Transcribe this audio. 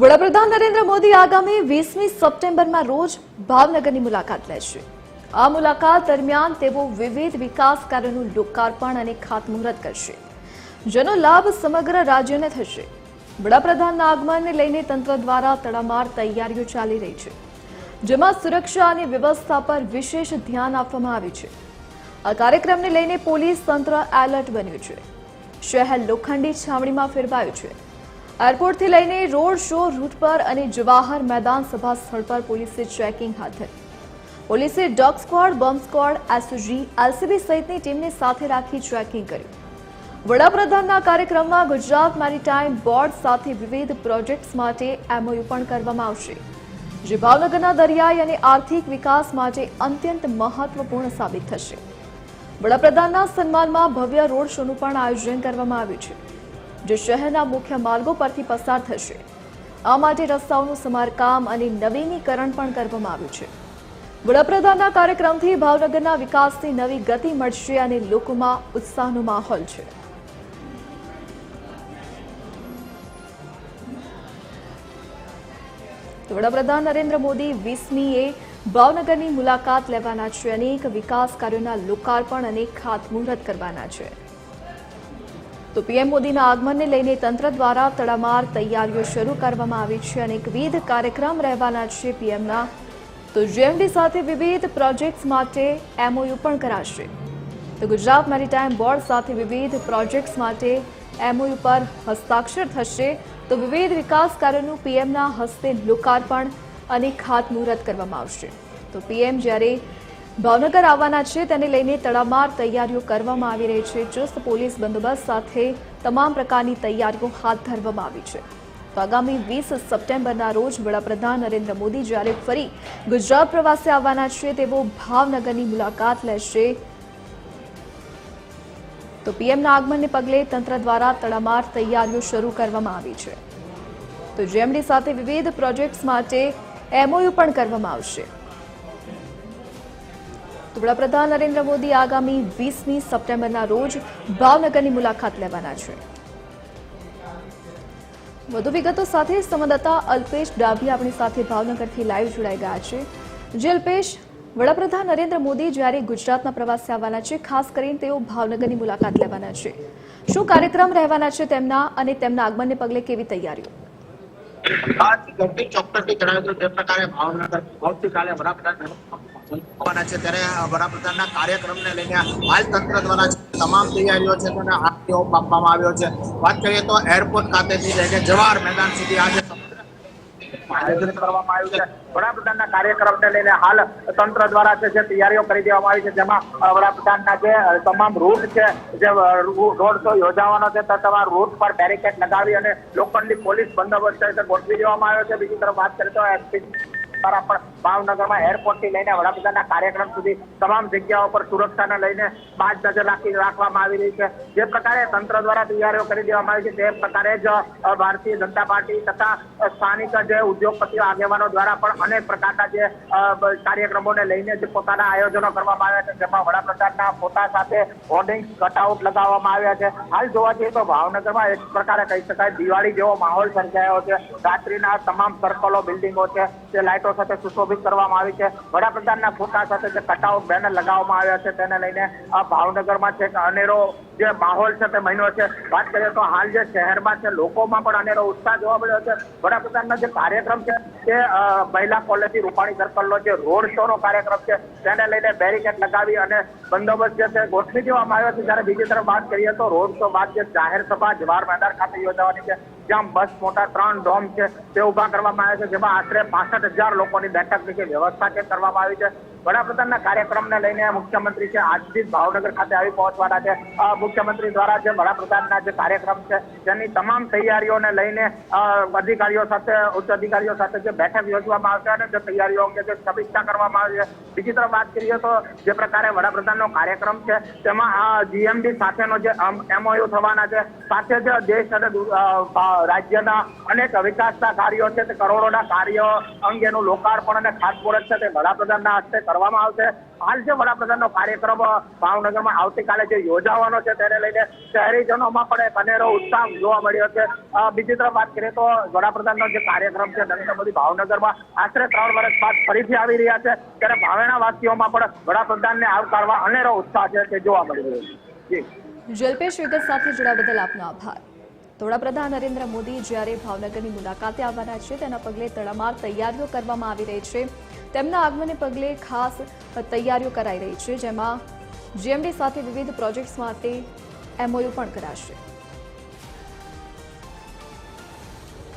વડાપ્રધાન નરેન્દ્ર મોદી આગામી વીસમી સપ્ટેમ્બરમાં રોજ ભાવનગરની મુલાકાત લેશે. આ મુલાકાત દરમિયાન તેઓ વિવિધ વિકાસ કાર્યોનું લોકાર્પણ અને ખાતમુહૂર્ત કરશે. જેનો લાભ સમગ્ર રાજ્યને થશે. વડાપ્રધાનના આગમનને લઈને તંત્ર દ્વારા તડામાર તૈયારીઓ ચાલી રહી છે. જેમાં સુરક્ષા અને વ્યવસ્થા પર વિશેષ ધ્યાન આપવામાં આવ્યું છે. આ કાર્યક્રમને લઈને પોલીસ તંત્ર એલર્ટ બન્યું છે. શહેર લોખંડી છાવણીમાં ફેરવાયું છે. એરપોર્ટથી લઈને રોડ શો, રૂટ પર અને જવાહર મેદાન સભા સ્થળ પર પોલીસે ચેકિંગ હાથ ધરી. પોલીસે dog squad bomb squad SOG LCB સહિતની ટીમને સાથે રાખી ચેકિંગ કર્યું. વડાપ્રધાનના કાર્યક્રમમાં ગુજરાત મેરીટાઈમ બોર્ડ સાથે વિવિધ પ્રોજેક્ટ્સ માટે એમઓયુ પણ કરવામાં આવશે, જે ભાવનગરના દરિયાઈ અને આર્થિક વિકાસ માટે અત્યંત મહત્વપૂર્ણ સાબિત થશે. વડાપ્રધાનના સન્માનમાં ભવ્ય રોડ શોનું પણ આયોજન કરવામાં આવ્યું છે. જે શહેરના મુખ્ય માર્ગો પરથી પસાર થશે. આ માટે રસ્તાઓનું સમારકામ અને નવીનીકરણ પણ કરવામાં આવ્યું છે. વડાપ્રધાનના કાર્યક્રમથી ભાવનગરના વિકાસની નવી ગતિ મળશે અને લોકોમાં ઉત્સાહનો માહોલ છે. વડાપ્રધાન નરેન્દ્ર મોદી વીસમીએ ભાવનગરની મુલાકાત લેવાના છે. અનેક વિકાસ કાર્યોના લોકાર્પણ અને ખાતમુહૂર્ત કરવાના છે. તો પીએમ મોદીના આગમનને લઈને તંત્ર દ્વારા તડામાર તૈયારીઓ શરૂ કરવામાં આવી છે અને વિવિધ કાર્યક્રમ રહેવાના છે પીએમના. તો જેએમડી સાથે વિવિધ પ્રોજેક્ટ્સ માટે એમઓયુ પણ કરાશે. તો ગુજરાત મેરીટાઈમ બોર્ડ સાથે વિવિધ પ્રોજેક્ટ્સ માટે એમઓયુ પર હસ્તાક્ષર થશે. તો વિવિધ વિકાસ કાર્યોનું પીએમના હસ્તે લોકાર્પણ અને ખાતમુહૂર્ત કરવામાં આવશે. તો પીએમ જ્યારે ભાવનગર આવવાના છે, તેને લઈને તડામાર તૈયારીઓ કરવામાં આવી રહી છે. ચુસ્ત પોલીસ બંદોબસ્ત સાથે તમામ પ્રકારની તૈયારીઓ હાથ ધરવામાં આવી છે. તો આગામી વીસ સપ્ટેમ્બરના રોજ વડાપ્રધાન નરેન્દ્ર મોદી જ્યારે ફરી ગુજરાત પ્રવાસે આવવાના છે, તેઓ ભાવનગરની મુલાકાત લેશે. તો પીએમના આગમનને પગલે તંત્ર દ્વારા તડામાર તૈયારીઓ શરૂ કરવામાં આવી છે. તો જેમડી સાથે વિવિધ પ્રોજેક્ટ્સ માટે એમઓયુ પણ કરવામાં આવશે. તો વડાપ્રધાન નરેન્દ્ર મોદી આગામી વીસમી સપ્ટેમ્બરના રોજ ભાવનગરની મુલાકાત લેવાના છે. વધુ વિગતો સાથે સંવાદદાતા અલ્પેશ ડાભી આપણી સાથે ભાવનગરથી લાઈવ જોડાઈ ગયા છે. જે અલ્પેશ, વડાપ્રધાન નરેન્દ્ર મોદી જ્યારે ગુજરાતના પ્રવાસે આવવાના છે, ખાસ કરીને તેઓ ભાવનગરની મુલાકાત લેવાના છે. શું કાર્યક્રમ રહેવાના છે તેમના અને તેમના આગમનને પગલે કેવી તૈયારીઓ? પ્રકારે ભાવનગર આવતીકાલે આવવાના છે. ત્યારે વડાપ્રધાનના કાર્યક્રમને લઈને હાલ તંત્ર દ્વારા તમામ તૈયારીઓ છે, તેને હાથ આપવામાં આવ્યો છે. વાત કરીએ તો એરપોર્ટ ખાતેથી લઈને જવાહર મેદાન સુધી આજે આયોજન કાર્યક્રમને લઈને હાલ તંત્ર દ્વારા છે તૈયારીઓ કરી દેવામાં આવી છે. જેમાં વડાપ્રધાનના જે તમામ રૂટ છે, જે યોજાવાનો છે, તે તમામ રૂટ પર બેરિકેડ લગાવી અને લોખંડની પોલીસ બંદોબસ્ત ગોઠવી દેવામાં આવ્યો છે. બીજી તરફ વાત કરીએ તો દ્વારા પણ ભાવનગરમાં એરપોર્ટથી લઈને વડાપ્રધાનના કાર્યક્રમ સુધી તમામ જગ્યાઓ પર સુરક્ષાને લઈને બાજ નજર રાખી રાખવામાં આવી રહી છે. જે પ્રકારે તંત્ર દ્વારા તૈયારીઓ કરી દેવામાં આવી છે, તે પ્રકારે જ ભારતીય જનતા પાર્ટી તથા સ્થાનિક જે ઉદ્યોગપતિઓ, આગેવાનો દ્વારા પણ અનેક પ્રકારના જે કાર્યક્રમોને લઈને જે પોતાના આયોજનો કરવામાં આવ્યા છે, જેમાં વડાપ્રધાનના ફોટા સાથે હોર્ડિંગ કટઆઉટ લગાવવામાં આવ્યા છે. હાલ જોવા જઈએ તો ભાવનગરમાં એક પ્રકારે કહી શકાય દિવાળી જેવો માહોલ સર્જાયો છે. રાત્રિના તમામ સર્કલો બિલ્ડિંગો છે તે લાઇટો સાથે સુશોભિત કરવામાં આવી છે. વડાપ્રધાનના ફોટા સાથે જે કટઆઉટ બેનર લગાવવામાં આવ્યા છે, તેને લઈને ભાવનગરમાં છે અનેરો જે માહોલ છે તે મહિનો છે. વાત કરીએ તો હાલ જે શહેરમાં છે, લોકોમાં પણ અનેરો ઉત્સાહ જોવા મળ્યો છે. વડાપ્રધાનનો જે કાર્યક્રમ છે તે મહિલા કોલેજથી રૂપાણી સર્કલનો જે રોડ શો નો કાર્યક્રમ છે, તેને લઈને બેરિકેડ લગાવી અને બંદોબસ્ત જે છે ગોઠવી દેવામાં આવ્યો છે. જ્યારે બીજી તરફ વાત કરીએ તો રોડ શો બાદ જે જાહેર સભા, જવાહર મેદાન ખાતે યોજાવાની છે. જ્યાં બસ, મોટા ત્રણ ડોમ છે, તે ઊભા કરવામાં આવ્યા છે, જેમાં આશરે પાસઠ હજાર લોકોની બેઠકની જે વ્યવસ્થા છે, કરવામાં આવી છે. વડાપ્રધાનના કાર્યક્રમને લઈને મુખ્યમંત્રી છે, આજથી ભાવનગર ખાતે આવી પહોંચવાના છે. મુખ્યમંત્રી દ્વારા જે વડાપ્રધાનના જે કાર્યક્રમ છે તેની તમામ તૈયારીઓને લઈને અધિકારીઓ સાથે, ઉચ્ચ અધિકારીઓ સાથે જે બેઠક યોજવામાં આવશે અને જે તૈયારીઓ અંગે જે સમીક્ષા કરવામાં આવી બીજી તરફ વાત કરીએ તો જે પ્રકારે વડાપ્રધાનનો કાર્યક્રમ છે, તેમાં જીએમડી સાથેનો જે એમઓયુ થવાના છે, સાથે જ દેશ અને રાજ્યના અનેક વિકાસના કાર્યો છે, તે કરોડોના કાર્યો અંગેનું લોકાર્પણ અને ખાતમુહૂર્ત છે, તે વડાપ્રધાનના હસ્તે કરવામાં આવશે. હાલ જે વડાપ્રધાનનો કાર્યક્રમ ભાવનગરમાં આવતીકાલે જે યોજાવાનો છે તેને લઈને શહેરીજનોમાં પણ અનેરો ઉત્સાહ જોવા મળ્યો છે. બીજી તરફ વાત કરીએ તો વડાપ્રધાનનો જે કાર્યક્રમ છે, નરેન્દ્ર મોદી ભાવનગરમાં આશરે ત્રણ વર્ષ બાદ ફરીથી આવી રહ્યા છે. ત્યારે ભાવેણાવાસીઓમાં પણ વડાપ્રધાનને આવકારવા અનેરો ઉત્સાહ છે તે જોવા મળી રહ્યો છે. જી. જલ્પેશ વિગત સાથે જોડા બદલ આપનો આભાર. વડાપ્રધાન નરેન્દ્ર મોદી જ્યારે ભાવનગરની મુલાકાતે આવવાના છે, તેના પગલે તડામાર તૈયારીઓ કરવામાં આવી રહી છે. તેમના આગમનને પગલે ખાસ તૈયારીઓ કરાઈ રહી છે, જેમાં જીએમડી સાથે વિવિધ પ્રોજેક્ટ્સ માટે એમઓયુ પણ કરાશે.